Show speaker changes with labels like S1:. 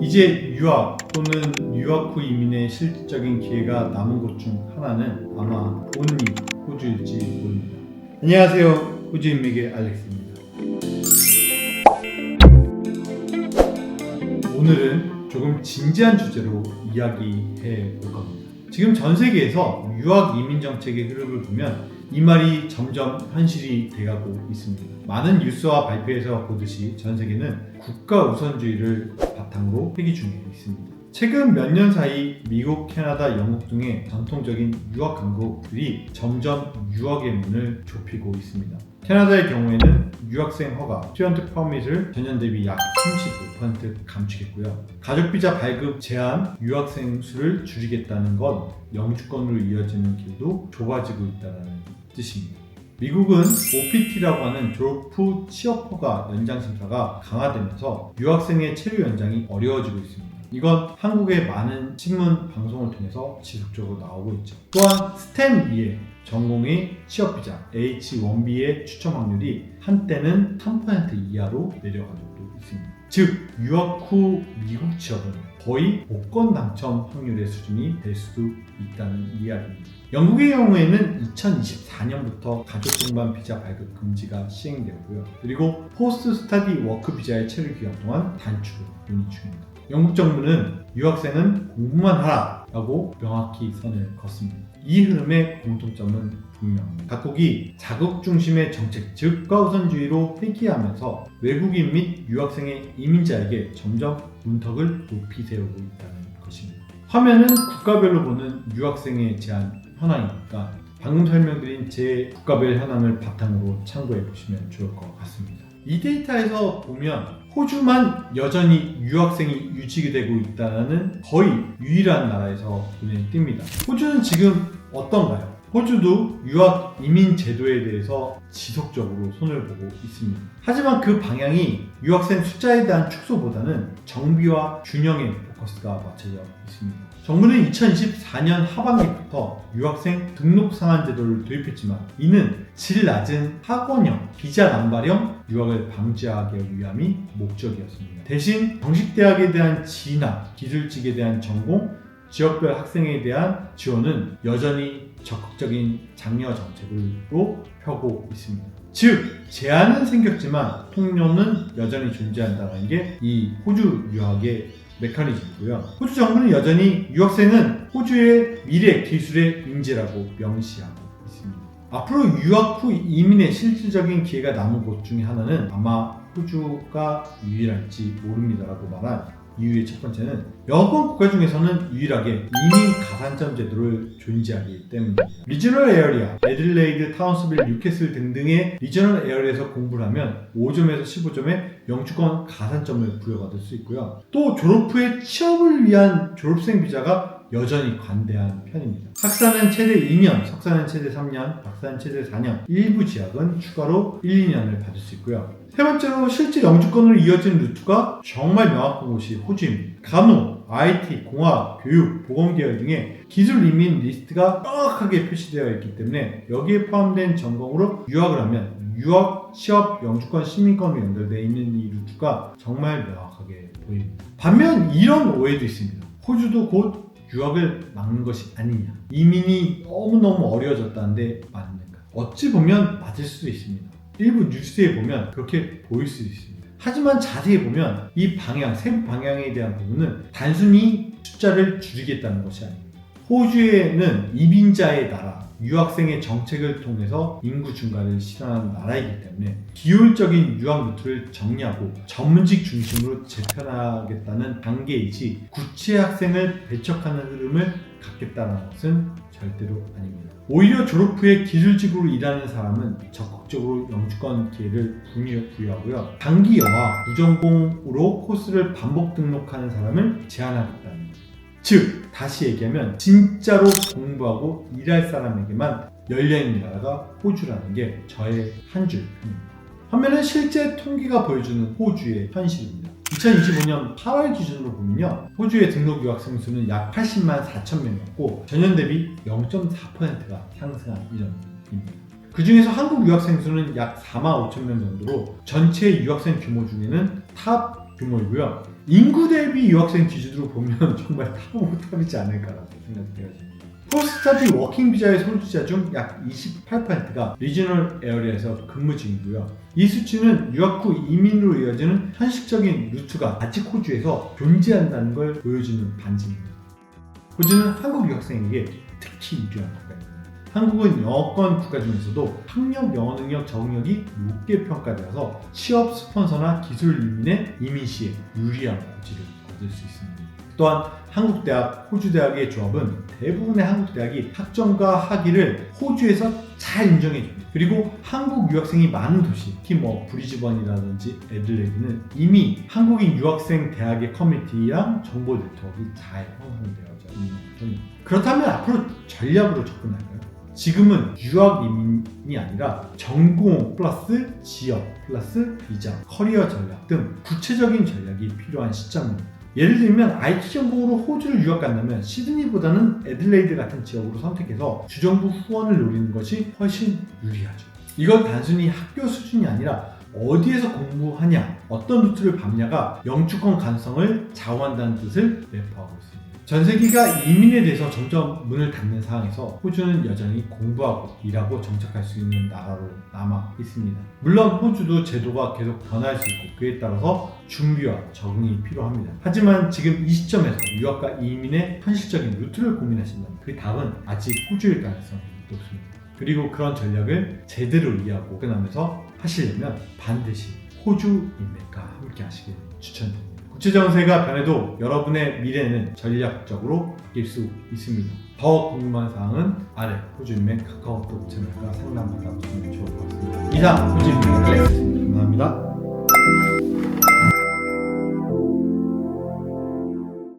S1: 이제 유학 또는 유학 후 이민의 실질적인 기회가 남은 곳 중 하나는 아마 본리 호주일지 모릅니다. 안녕하세요. 호주 인맥의 알렉스입니다. 오늘은 조금 진지한 주제로 이야기해 볼 겁니다. 지금 전 세계에서 유학 이민 정책의 흐름을 보면 이 말이 점점 현실이 돼가고 있습니다. 많은 뉴스와 발표에서 보듯이 전 세계는 국가 우선주의를 바탕으로 회기 중에 있습니다. 최근 몇 년 사이 미국, 캐나다, 영국 등의 전통적인 유학 강국들이 점점 유학의 문을 좁히고 있습니다. 캐나다의 경우에는 유학생 허가, 스튜던트 퍼밋을 전년 대비 약 35% 감축했고요. 가족 비자 발급 제한, 유학생 수를 줄이겠다는 건 영주권으로 이어지는 길도 좁아지고 있다는 뜻입니다. 미국은 OPT라고 하는 졸업 후 취업 허가 연장 심사가 강화되면서 유학생의 체류 연장이 어려워지고 있습니다. 이건 한국의 많은 신문 방송을 통해서 지속적으로 나오고 있죠. 또한 스템 이외 전공의 취업 비자 H1B의 추첨 확률이 한때는 3% 이하로 내려간 적도 있습니다. 즉 유학 후 미국 취업은 거의 복권 당첨 확률의 수준이 될 수도 있다는 이야기입니다. 영국의 경우에는 2024년부터 가족 동반 비자 발급 금지가 시행되고요. 그리고 포스트 스타디 워크 비자의 체류 기간 동안 단축을 논의 중입니다. 영국 정부는 유학생은 공부만 하라 라고 명확히 선을 걷습니다. 이 흐름의 공통점은 분명합니다. 각국이 자국 중심의 정책, 즉 과우선주의로 회귀하면서 외국인 및 유학생의 이민자에게 점점 문턱을 높이 세우고 있다는 것입니다. 화면은 국가별로 보는 유학생의 제한 현황이니까 방금 설명드린 제 국가별 현황을 바탕으로 참고해 보시면 좋을 것 같습니다. 이 데이터에서 보면 호주만 여전히 유학생이 유지되고 있다는 거의 유일한 나라에서 눈에 띕니다. 호주는 지금 어떤가요? 호주도 유학 이민 제도에 대해서 지속적으로 손을 보고 있습니다. 하지만 그 방향이 유학생 숫자에 대한 축소보다는 정비와 균형에 포커스가 맞춰져 있습니다. 정부는 2024년 하반기부터 유학생 등록 상한 제도를 도입했지만 이는 질 낮은 학원형, 비자 남발형 유학을 방지하기 위함이 목적이었습니다. 대신 정식 대학에 대한 진학, 기술직에 대한 전공, 지역별 학생에 대한 지원은 여전히 적극적인 장려 정책으로 펴고 있습니다. 즉 제한은 생겼지만 통로는 여전히 존재한다는 게 이 호주 유학의 메커니즘이고요. 호주 정부는 여전히 유학생은 호주의 미래 기술의 인재라고 명시하고 있습니다. 앞으로 유학 후 이민의 실질적인 기회가 남은 곳 중에 하나는 아마 호주가 유일할지 모릅니다라고 말한 이유의 첫 번째는 여권 국가 중에서는 유일하게 이민 가산점 제도를 존재하기 때문입니다. 리저널 에어리아, 애들레이드, 타운스빌, 뉴캐슬 등등의 리저널 에어리아에서 공부를 하면 5점에서 15점의 영주권 가산점을 부여받을 수 있고요. 또 졸업 후에 취업을 위한 졸업생 비자가 여전히 관대한 편입니다. 학사는 최대 2년, 석사는 최대 3년, 박사는 최대 4년, 일부 지학은 추가로 1, 2년을 받을 수 있고요. 세 번째로 실제 영주권으로 이어지는 루트가 정말 명확한 곳이 호주입니다. 간호, IT, 공학, 교육, 보건계열 등의 기술 이민 리스트가 정확하게 표시되어 있기 때문에 여기에 포함된 전공으로 유학을 하면 유학, 취업, 영주권, 시민권으로 연결되어 있는 이 루트가 정말 명확하게 보입니다. 반면 이런 오해도 있습니다. 호주도 곧 유학을 막는 것이 아니냐. 이민이 너무너무 어려워졌다는데 맞는가. 어찌 보면 맞을 수도 있습니다. 일부 뉴스에 보면 그렇게 보일 수도 있습니다. 하지만 자세히 보면 이 방향, 세부 방향에 대한 부분은 단순히 숫자를 줄이겠다는 것이 아닙니다. 호주에는 이민자의 나라, 유학생의 정책을 통해서 인구 증가를 실현하는 나라이기 때문에 기울적인 유학 루트를 정리하고 전문직 중심으로 재편하겠다는 단계이지 구체 학생을 배척하는 흐름을 갖겠다는 것은 절대로 아닙니다. 오히려 졸업 후에 기술직으로 일하는 사람은 적극적으로 영주권 기회를 부여하고요. 단기 영화, 무전공으로 코스를 반복 등록하는 사람을 제한하겠다는 겁니다. 즉 다시 얘기하면 진짜로 공부하고 일할 사람에게만 열려있는 나라가 호주라는 게 저의 한줄 평입니다. 반면에 실제 통계가 보여주는 호주의 현실입니다. 2025년 8월 기준으로 보면요. 호주의 등록 유학생 수는 약 80만 4천 명이었고 전년 대비 0.4%가 상승한 이전입니다. 그 중에서 한국 유학생 수는 약 4만 5천 명 정도로 전체 유학생 규모 중에는 탑 규모이고요. 인구 대비 유학생 기준으로 보면 정말 탑오탑이지 않을까라고 생각이 되어집니다. 포스트스타디 워킹 비자의 소유자 중 약 28%가 리지널 에어리아에서 근무 중이고요. 이 수치는 유학 후 이민으로 이어지는 현실적인 루트가 아직 호주에서 존재한다는 걸 보여주는 반증입니다. 호주는 한국 유학생에게 특히 유리한 국가입니다. 한국은 영어권 국가 중에서도 학력, 영어 능력, 적응력이 높게 평가되어서 취업 스폰서나 기술 이민의 이민 시에 유리한 고지를 얻을 수 있습니다. 또한 한국 대학, 호주 대학의 조합은 대부분의 한국 대학이 학점과 학위를 호주에서 잘 인정해 줍니다. 그리고 한국 유학생이 많은 도시, 특히 뭐 브리즈번이라든지 애들레이드는 이미 한국인 유학생 대학의 커뮤니티랑 정보 네트워크가 잘 형성되어져 있는 편입니다. 그렇다면 앞으로 전략으로 접근할까요? 지금은 유학 이민이 아니라 전공 플러스 지역 플러스 비자, 커리어 전략 등 구체적인 전략이 필요한 시점입니다. 예를 들면 IT 전공으로 호주를 유학 간다면 시드니보다는 애들레이드 같은 지역으로 선택해서 주정부 후원을 노리는 것이 훨씬 유리하죠. 이건 단순히 학교 수준이 아니라 어디에서 공부하냐, 어떤 루트를 밟냐가 영주권 가능성을 좌우한다는 뜻을 내포하고 있습니다. 전 세계가 이민에 대해서 점점 문을 닫는 상황에서 호주는 여전히 공부하고 일하고 정착할 수 있는 나라로 남아 있습니다. 물론 호주도 제도가 계속 변할 수 있고 그에 따라서 준비와 적응이 필요합니다. 하지만 지금 이 시점에서 유학과 이민의 현실적인 루트를 고민하신다면 그 답은 아직 호주일 가능성이 높습니다. 그리고 그런 전략을 제대로 이해하고 끝나면서 하시려면 반드시 호주 인맥과 함께 하시길 추천드립니다. 국제 정세가 변해도 여러분의 미래는 전략적으로 바뀔 수 있습니다. 더 궁금한 사항은 아래 호주 인맥 카카오톡 채널과 상담 받아보시면 좋을 것 같습니다. 이상 호주 인맥 알렉스였습니다. 감사합니다.